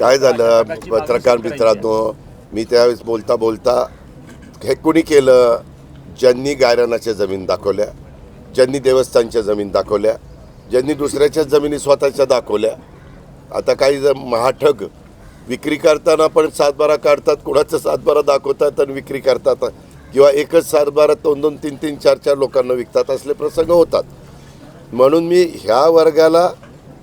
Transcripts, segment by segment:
काय झालं? पत्रकार मित्रांनो मी त्यावेळेस बोलता बोलता हे कुणी केलं? ज्यांनी गायरानाच्या जमीन दाखवल्या ज्यांनी देवस्थानच्या जमीन दाखवल्या ज्यांनी दुसऱ्याच्या जमिनी स्वतःच्या दाखवल्या. आता काही जण महाठग विक्री करताना पण सातबारा काढतात कुणाचं सातबारा दाखवतात आणि विक्री करतात किंवा एकच सातबारा दोन दोन तीन तीन चार चार लोकांना विकतात असले प्रसंग होतात. म्हणून मी ह्या वर्गाला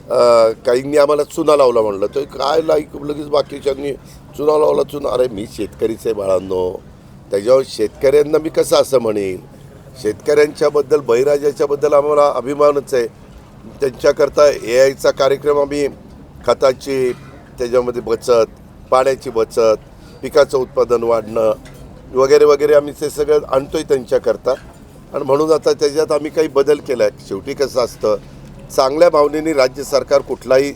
काहींनी आम्हाला चुना लावला म्हणलं. तर काय लाईक लगेच बाकीच्यांनी चुना लावला चुना. अरे मी शेतकरीच आहे बाळांनो. त्याच्यावर शेतकऱ्यांना मी कसं असं म्हणेन? शेतकऱ्यांच्याबद्दल बहिराजाच्याबद्दल आम्हाला अभिमानच आहे. त्यांच्याकरता ए आयचा कार्यक्रम आम्ही खताची त्याच्यामध्ये बचत पाण्याची बचत पिकाचं उत्पादन वाढणं वगैरे वगैरे आम्ही ते सगळं आणतोय त्यांच्याकरता. आणि म्हणून आता त्याच्यात आम्ही काही बदल केला आहे शेवटी कसं असतं चांगल्या भावनेने राज्य सरकार कुठलाही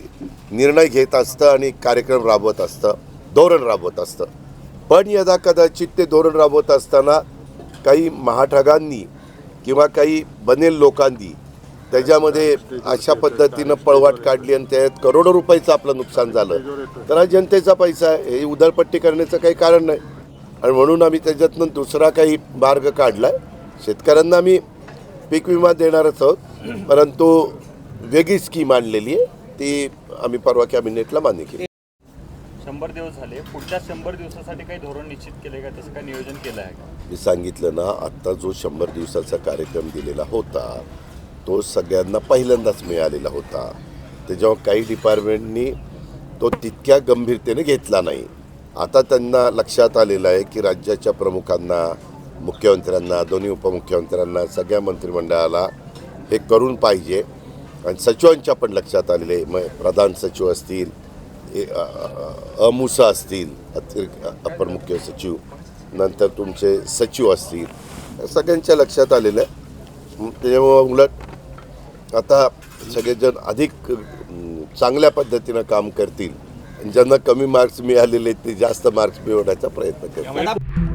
निर्णय घेत असतं आणि कार्यक्रम राबवत असतं धोरण राबवत असतं. पण यदा कदाचित ते धोरण राबवत असताना काही महाठगांनी किंवा काही बनेल लोकांनी त्याच्यामध्ये अशा पद्धतीनं पळवाट काढली आणि त्यात करोडो रुपयाचं आपलं नुकसान झालं. तर हा जनतेचा पैसा आहे हे उधळपट्टी करण्याचं काही कारण नाही. आणि म्हणून आम्ही त्याच्यातनं दुसरा काही मार्ग काढला आहे शेतकऱ्यांना आम्ही पीक विमा देणारच आहोत परंतु वेगळी स्कीम आणलेली आहे. ती आम्ही परवा कॅबिनेटला मान्य केली. शंभर दिवस झाले. पुढच्या शंभर दिवसासाठी काही धोरण निश्चित केले का? तसं काही नियोजन केलं आहे का? मी सांगितलं ना आत्ता जो शंभर दिवसाचा कार्यक्रम दिलेला होता तो सगळ्यांना पहिल्यांदाच मिळालेला होता. त्याच्यावर काही डिपार्टमेंटनी तो तितक्या गंभीरतेने घेतला नाही. आता त्यांना लक्षात आलेलं आहे की राज्याच्या प्रमुखांना मुख्यमंत्र्यांना दोन्ही उपमुख्यमंत्र्यांना सगळ्या मंत्रिमंडळाला हे करून पाहिजे. आणि सचिवांच्या पण लक्षात आलेले मग प्रधान सचिव असतील अमुसा असतील अतिरिक्त अपर मुख्य सचिव नंतर तुमचे सचिव असतील सगळ्यांच्या लक्षात आलेलं आहे. मग त्याच्यामुळं उलट आता सगळेजण अधिक चांगल्या पद्धतीनं काम करतील आणि ज्यांना कमी मार्क्स मिळालेले आहेत ते जास्त मार्क्स मिळवण्याचा प्रयत्न करतील.